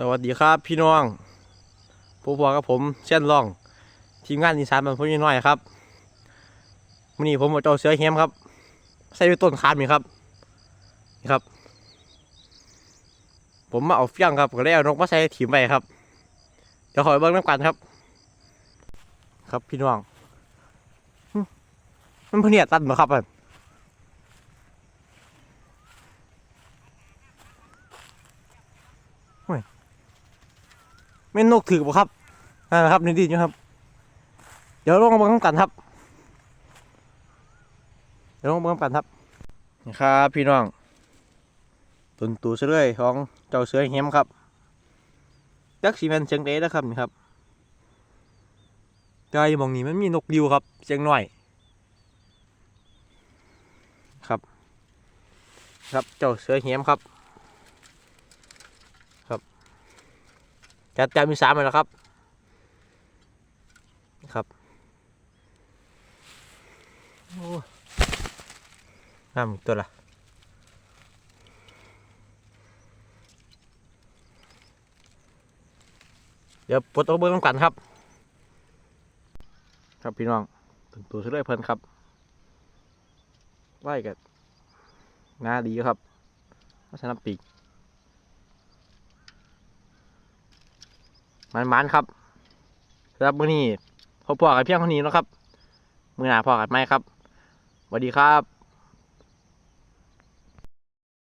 สวัสดีครับพี่น้องผู้พวกับผมเช่นร่อง ทีมงานอีสานบรรพน้อยครับวันนี้ผมเอาเจ้าเสือเฮมครับ ใส่ไว้ต้นคามนี่ครับนี่ครับ ผมมาเอาเฟี้ยงครับก็เลยเอานกมาใส่ถีมไปครับเดี๋ยวขอไปเบิ้งน้ำกันครับ ครับพี่น้องมันเพนเนียตันเหรอครับอัน ไม่นนกถือบ่ครับนั่นแหละครับนี่ดีอยู่ครับ เดี๋ยวลงมาเบิ้งกันครับ เดี๋ยวลงมาเบิ้งกันครับนี่ครับพี่น้องตุนตูเสือยของเจ้าเสือเฮียมครับจักสีแมนเชียงเด้นะครับนี่ครับใจมองนี้มันมีนกดิวครับเชียงหน้อยครับ ครับเจ้าเสือเฮียมครับ จัดจามีสามเลยแล้วครับ ครับน้ำตัวละเดี๋ยวปลดตัวเบิ้งน้ำกันครับ ครับพี่น้องถึงตัวเฉลยเพลินครับไหวกันงาดีครับวัฒนปีก มันมันครับสำหรับมื้อนี้พบพอกันเพียงเท่านี้นะครับ มือหนาพอกันไหมครับสวัสดีครับ